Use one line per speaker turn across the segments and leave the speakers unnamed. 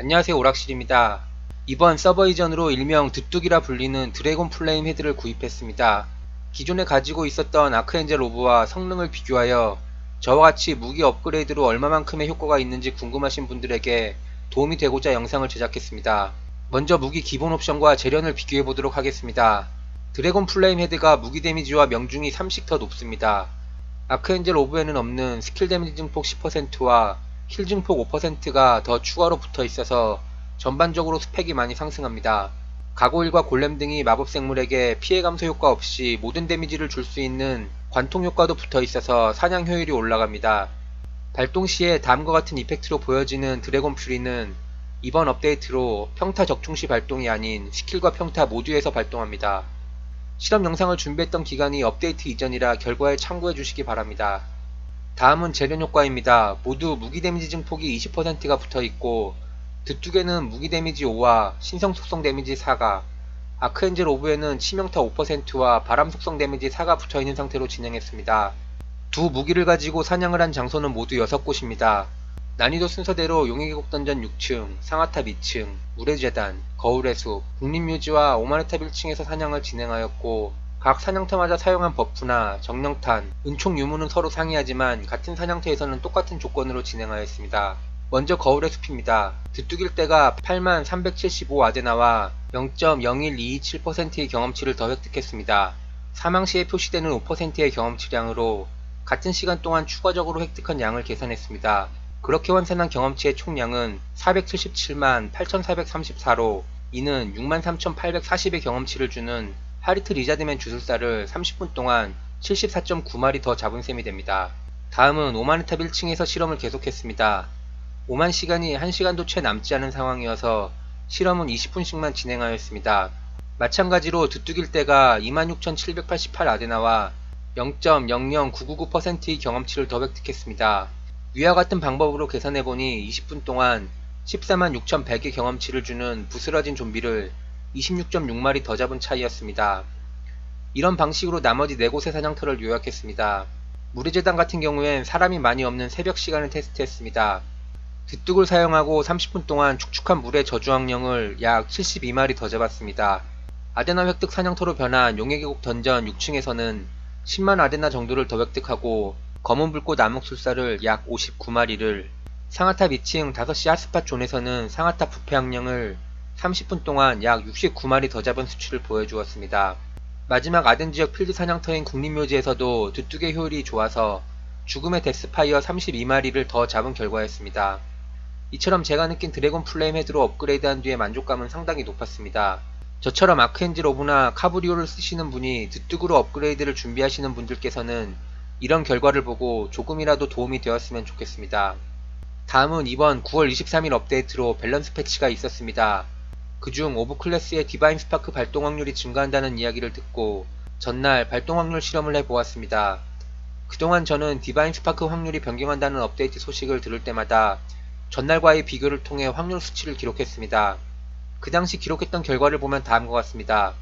안녕하세요 오락실입니다. 이번 서버 이전으로 일명 드뚝이라 불리는 드래곤 플레임 헤드를 구입했습니다. 기존에 가지고 있었던 아크엔젤 오브와 성능을 비교하여 저와 같이 무기 업그레이드로 얼마만큼의 효과가 있는지 궁금하신 분들에게 도움이 되고자 영상을 제작했습니다. 먼저 무기 기본 옵션과 재련을 비교해 보도록 하겠습니다. 드래곤 플레임 헤드가 무기 데미지와 명중이 30더 높습니다. 아크엔젤 오브에는 없는 스킬 데미지 증폭 10%와 힐 증폭 5%가 더 추가로 붙어 있어서 전반적으로 스펙이 많이 상승합니다. 가고일과 골렘 등이 마법 생물에게 피해 감소 효과 없이 모든 데미지를 줄 수 있는 관통 효과도 붙어 있어서 사냥 효율이 올라갑니다. 발동 시에 다음과 같은 이펙트로 보여지는 드래곤 퓨리는 이번 업데이트로 평타 적중 시 발동이 아닌 스킬과 평타 모두에서 발동합니다. 실험 영상을 준비했던 기간이 업데이트 이전이라 결과에 참고해 주시기 바랍니다. 다음은 재련 효과입니다. 모두 무기 데미지 증폭이 20%가 붙어 있고 드뚝에는 무기 데미지 5와 신성 속성 데미지 4가 아크엔젤 오브에는 치명타 5%와 바람 속성 데미지 4가 붙어 있는 상태로 진행했습니다. 두 무기를 가지고 사냥을 한 장소는 모두 6곳입니다. 난이도 순서대로 용의 계곡 던전 6층, 상하탑 2층, 물의 재단, 거울의 숲, 국립묘지와 오마네탑 1층에서 사냥을 진행하였고 각 사냥터마다 사용한 버프나 정령탄, 은총 유무는 서로 상이하지만 같은 사냥터에서는 똑같은 조건으로 진행하였습니다. 먼저 거울의 숲입니다. 드뚝일 때가 8375 아데나와 0.01227%의 경험치를 더 획득했습니다. 사망 시에 표시되는 5%의 경험치량으로 같은 시간 동안 추가적으로 획득한 양을 계산했습니다. 그렇게 환산한 경험치의 총량은 477만 8434로 이는 63,840의 경험치를 주는 하리트 리자드맨 주술사를 30분 동안 74.9마리 더 잡은 셈이 됩니다. 다음은 오마네탑 1층에서 실험을 계속했습니다. 5만 시간이 1시간도 채 남지 않은 상황이어서 실험은 20분씩만 진행하였습니다. 마찬가지로 드뚝일 때가 26,788 아데나와 0.00999%의 경험치를 더 획득했습니다. 위와 같은 방법으로 계산해보니 20분 동안 14만 6,100의 경험치를 주는 부스러진 좀비를 26.6마리 더 잡은 차이였습니다. 이런 방식으로 나머지 4곳의 사냥터를 요약했습니다. 무리재단 같은 경우엔 사람이 많이 없는 새벽 시간을 테스트했습니다. 드뚝을 사용하고 30분 동안 축축한 물의 저주황령을 약 72마리 더 잡았습니다. 아데나 획득 사냥터로 변한 용의 계곡 던전 6층에서는 10만 아데나 정도를 더 획득하고 검은 불꽃 암흑술사를 약 59마리를 상하탑 2층 5시 핫스팟 존에서는 상하탑 부패학령을 30분 동안 약 69마리 더 잡은 수치를 보여주었습니다. 마지막 아덴 지역 필드 사냥터인 국립묘지에서도 드뚝의 효율이 좋아서 죽음의 데스파이어 32마리를 더 잡은 결과였습니다. 이처럼 제가 느낀 드래곤 플레임 헤드로 업그레이드한 뒤의 만족감은 상당히 높았습니다. 저처럼 아크엔젤 오브나 카브리오를 쓰시는 분이 드뚝으로 업그레이드를 준비하시는 분들께서는 이런 결과를 보고 조금이라도 도움이 되었으면 좋겠습니다. 다음은 이번 9월 23일 업데이트로 밸런스 패치가 있었습니다. 그중 오브 클래스의 디바인 스파크 발동 확률이 증가한다는 이야기를 듣고 전날 발동 확률 실험을 해보았습니다. 그동안 저는 디바인 스파크 확률이 변경한다는 업데이트 소식을 들을 때마다 전날과의 비교를 통해 확률 수치를 기록했습니다. 그 당시 기록했던 결과를 보면 다음과 같습니다.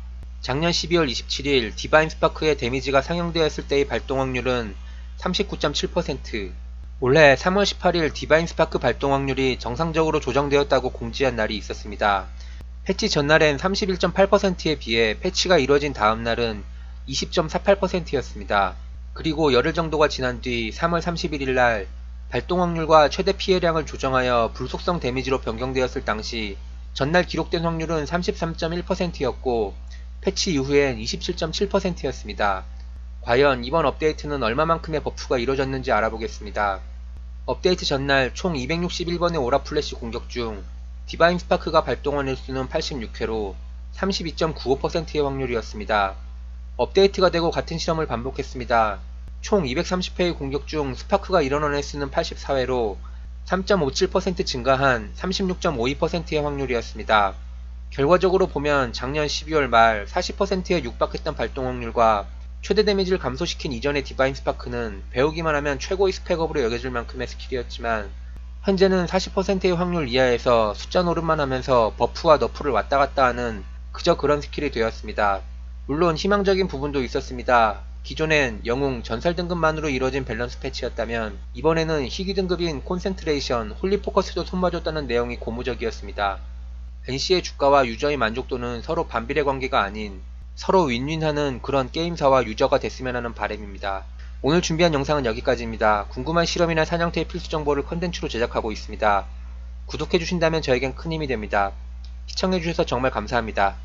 작년 12월 27일 디바인 스파크의 데미지가 상영되었을 때의 발동 확률은 39.7%, 올해 3월 18일 디바인 스파크 발동 확률이 정상적으로 조정되었다고 공지한 날이 있었습니다. 패치 전날엔 31.8%에 비해 패치가 이뤄진 다음날은 20.48%였습니다. 그리고 열흘 정도가 지난 뒤 3월 31일 날 발동 확률과 최대 피해량을 조정하여 불속성 데미지로 변경되었을 당시 전날 기록된 확률은 33.1%였고 패치 이후엔 27.7%였습니다. 과연 이번 업데이트는 얼마만큼의 버프가 이루어졌는지 알아보겠습니다. 업데이트 전날 총 261번의 오라 플래시 공격 중 디바인 스파크가 발동한 횟수는 86회로 32.95%의 확률이었습니다. 업데이트가 되고 같은 실험을 반복했습니다. 총 230회의 공격 중 스파크가 일어난 횟수는 84회로 3.57% 증가한 36.52%의 확률이었습니다. 결과적으로 보면 작년 12월 말 40%에 육박했던 발동 확률과 최대 데미지를 감소시킨 이전의 디바인 스파크는 배우기만 하면 최고의 스펙업으로 여겨질 만큼의 스킬이었지만 현재는 40%의 확률 이하에서 숫자 노름만 하면서 버프와 너프를 왔다 갔다 하는 그저 그런 스킬이 되었습니다. 물론 희망적인 부분도 있었습니다. 기존엔 영웅 전설 등급만으로 이루어진 밸런스 패치였다면 이번에는 희귀 등급인 콘센트레이션, 홀리 포커스도 손봐줬다는 내용이 고무적이었습니다. NC의 주가와 유저의 만족도는 서로 반비례 관계가 아닌 서로 윈윈하는 그런 게임사와 유저가 됐으면 하는 바람입니다. 오늘 준비한 영상은 여기까지입니다. 궁금한 실험이나 사냥터의 필수 정보를 컨텐츠로 제작하고 있습니다. 구독해주신다면 저에겐 큰 힘이 됩니다. 시청해주셔서 정말 감사합니다.